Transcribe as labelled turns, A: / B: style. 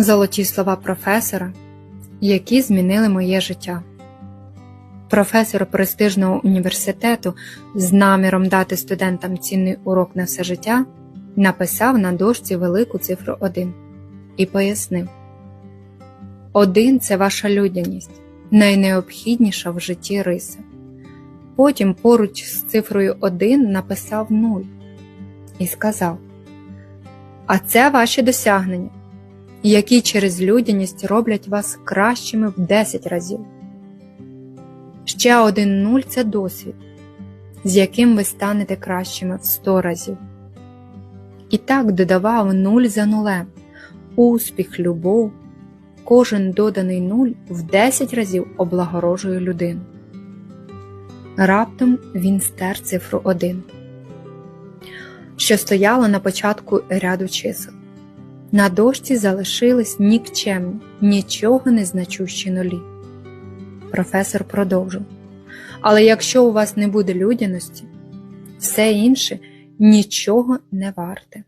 A: Золоті слова професора, які змінили моє життя. Професор престижного університету з наміром дати студентам цінний урок на все життя написав на дошці велику цифру 1 і пояснив: Один це ваша людяність, найнеобхідніша в житті риса. Потім поруч з цифрою 1 написав 0 і сказав: А це ваші досягнення, які через людяність роблять вас кращими в 10 разів. Ще один нуль це досвід, з яким ви станете кращими в 100 разів. І так додавав нуль за нулем, успіх, любов, кожен доданий нуль в 10 разів облагорожує людину. Раптом він стер цифру 1, що стояла на початку ряду чисел. На дошці залишились нікчемні, нічого не значущі нулі. Професор продовжив. Але якщо у вас не буде людяності, все інше нічого не варте.